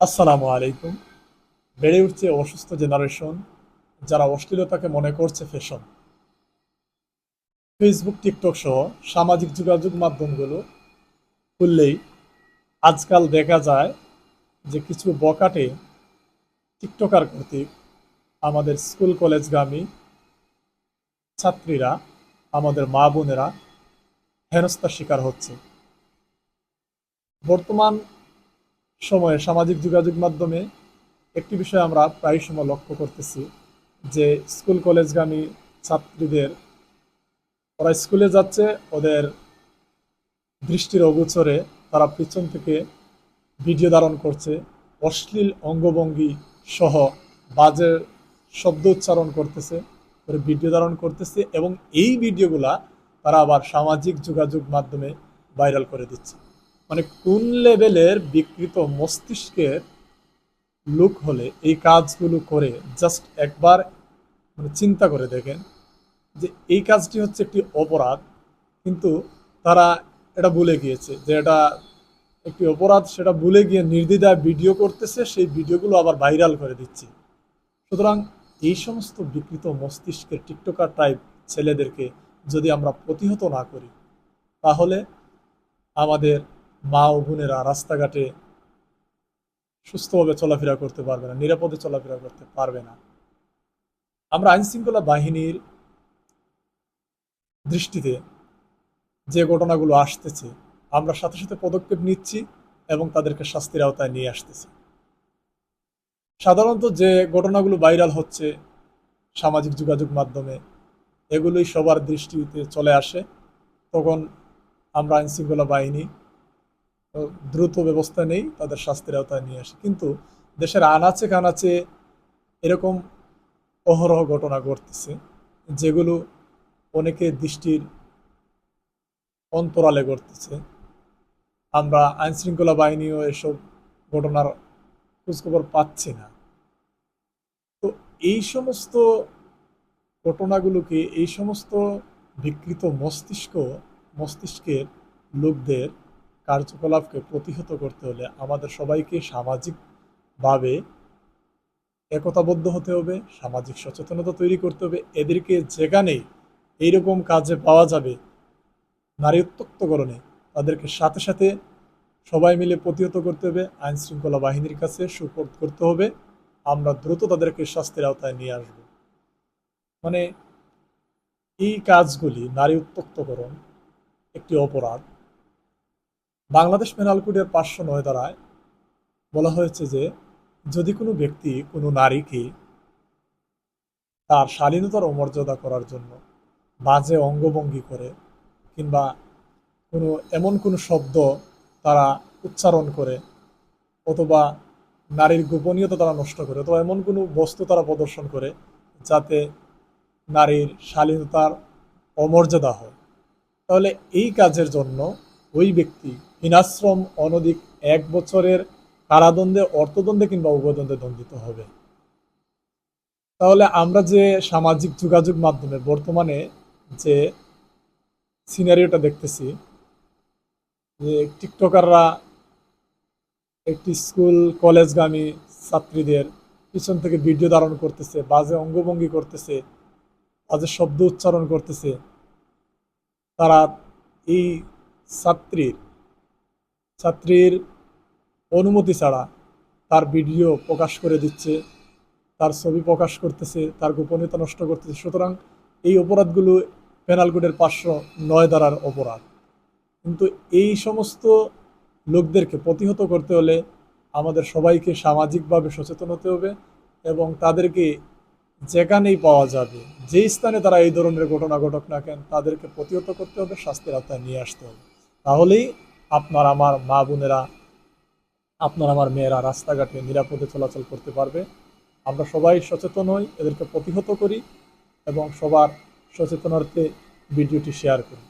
আসসালামু আলাইকুম। বেড়ে উঠছে অসুস্থ জেনারেশন যারা অশ্লীলতাকে মনে করছে ফ্যাশন ফেসবুক টিকটক সহ সামাজিক যোগাযোগ মাধ্যমগুলো খুললেই আজকাল দেখা যায় যে কিছু বকাটে টিকটকার কর্তৃক আমাদের স্কুল কলেজগামী ছাত্রীরা, আমাদের মা বোনেরা হেনস্থার শিকার হচ্ছে। বর্তমান সময়ে সামাজিক যোগাযোগ মাধ্যমে একটি বিষয় আমরা প্রায় সময় লক্ষ্য করতেছি, যে স্কুল কলেজগামী ছাত্রীদের, ওরা স্কুলে যাচ্ছে, ওদের দৃষ্টির অগোচরে তারা পিছন থেকে ভিডিও ধারণ করছে, অশ্লীল অঙ্গভঙ্গি সহ বাজে শব্দ উচ্চারণ করতেছে করে ভিডিও ধারণ করতেছে এবং এই ভিডিওগুলা তারা আবার সামাজিক যোগাযোগ মাধ্যমে ভাইরাল করে দিচ্ছে। মানে কোন লেভেলের বিকৃত মস্তিষ্কের লোক হলে এই কাজগুলো করে? জাস্ট একবার মানে চিন্তা করে দেখেন যে এই কাজটি হচ্ছে একটি অপরাধ, কিন্তু তারা এটা ভুলে গিয়েছে যে এটা একটি অপরাধ, সেটা ভুলে গিয়ে নির্দ্বিধায় ভিডিও করতেছে, সেই ভিডিওগুলো আবার ভাইরাল করে দিচ্ছে। সুতরাং এই সমস্ত বিকৃত মস্তিষ্কের টিকটকার টাইপ ছেলেদেরকে যদি আমরা প্রতিহত না করি, তাহলে আমাদের মা ও বোনেরা রাস্তাঘাটে সুস্থভাবে চলাফেরা করতে পারবে না, নিরাপদে চলাফেরা করতে পারবে না। আমরা আইন শৃঙ্খলা বাহিনীর দৃষ্টিতে যে ঘটনাগুলো আসতেছে, আমরা সাথে সাথে পদক্ষেপ নিচ্ছি এবং তাদেরকে শাস্তির আওতায় নিয়ে আসতেছি। সাধারণত যে ঘটনাগুলো ভাইরাল হচ্ছে সামাজিক যোগাযোগ মাধ্যমে, এগুলোই সবার দৃষ্টিতে চলে আসে। তখন আমরা আইন শৃঙ্খলা বাহিনী দ্রুত ব্যবস্থা নেই, তাদের শাস্তির আওতায় নিয়ে আসে। কিন্তু দেশের আনাচে কানাচে এরকম অহরহ ঘটনা ঘটতেছে, যেগুলো অনেকে দৃষ্টির অন্তরালে ঘটতেছে। আমরা আইন শৃঙ্খলা বাহিনীও এসব ঘটনার খোঁজখবর পাচ্ছি না। তো এই সমস্ত ঘটনাগুলোকে, এই সমস্ত বিকৃত মস্তিষ্ক, মস্তিষ্কের লোকদের কার্যকলাপকে প্রতিহত করতে হলে আমাদের সবাইকে সামাজিকভাবে একতাবদ্ধ হতে হবে, সামাজিক সচেতনতা তৈরি করতে হবে। এদেরকে যেখানেই এইরকম কাজে পাওয়া যাবে, নারী উত্তক্তকরণে তাদেরকে সাথে সাথে সবাই মিলে প্রতিহত করতে হবে। আইন শৃঙ্খলা বাহিনীর কাছে সুপোর্ট করতে হবে। আমরা দ্রুত তাদেরকে শাস্তির আওতায় নিয়ে আসব। মানে এই কাজগুলি, নারী উত্তক্তকরণ একটি অপরাধ। বাংলাদেশ পেনাল কোডের পাঁচশো নয় দ্বারায় বলা হয়েছে যে, যদি কোনো ব্যক্তি কোনো নারীকে তার শালীনতার অমর্যাদা করার জন্য বাজে অঙ্গভঙ্গি করে কিংবা কোনো এমন কোনো শব্দ তারা উচ্চারণ করে অথবা নারীর গোপনীয়তা তারা নষ্ট করে অথবা এমন কোনো বস্তু তারা প্রদর্শন করে যাতে নারীর শালীনতার অমর্যাদা হয়। তাহলে এই কাজের জন্য ওই ব্যক্তি হীনাশ্রম অনধিক এক বছরের কারাদণ্ডে, অর্থদণ্ডে কিংবা উভয়দণ্ডে দণ্ডিত হবে। তাহলে আমরা যে সামাজিক যোগাযোগ মাধ্যমে বর্তমানে যে সিনারিওটা দেখতেছি, যে টিকটকাররা একটি স্কুল, কলেজগামী ছাত্রীদের পিছন থেকে ভিডিও ধারণ করতেছে, বাজে অঙ্গভঙ্গি করতেছে, বাজে শব্দ উচ্চারণ করতেছে, তারা এই ছাত্রীর ছাত্রীর অনুমতি ছাড়া তার ভিডিও প্রকাশ করে দিচ্ছে, তার ছবি প্রকাশ করতেছে, তার গোপনীয়তা নষ্ট করতেছে। সুতরাং এই অপরাধগুলো পেনাল কোডের পাঁচশো নয় দ্বারার অপরাধ। কিন্তু এই সমস্ত লোকদেরকে প্রতিহত করতে হলে আমাদের সবাইকে সামাজিকভাবে সচেতন হতে হবে এবং তাদেরকে যেখানেই পাওয়া যাবে, যেই স্থানে তারা এই ধরনের ঘটনা ঘটক না কেন, তাদেরকে প্রতিহত করতে হবে, শাস্তির আওতায় নিয়ে আসতে হবে। তাহলেই আপনার আমার মা বোনেরা, আপনার আমার মেয়েরা রাস্তাঘাটে নিরাপদে চলাচল করতে পারবে। আমরা সবাই সচেতন হই, এদেরকে প্রতিহত করি এবং সবার সচেতনার্থে ভিডিওটি শেয়ার করি।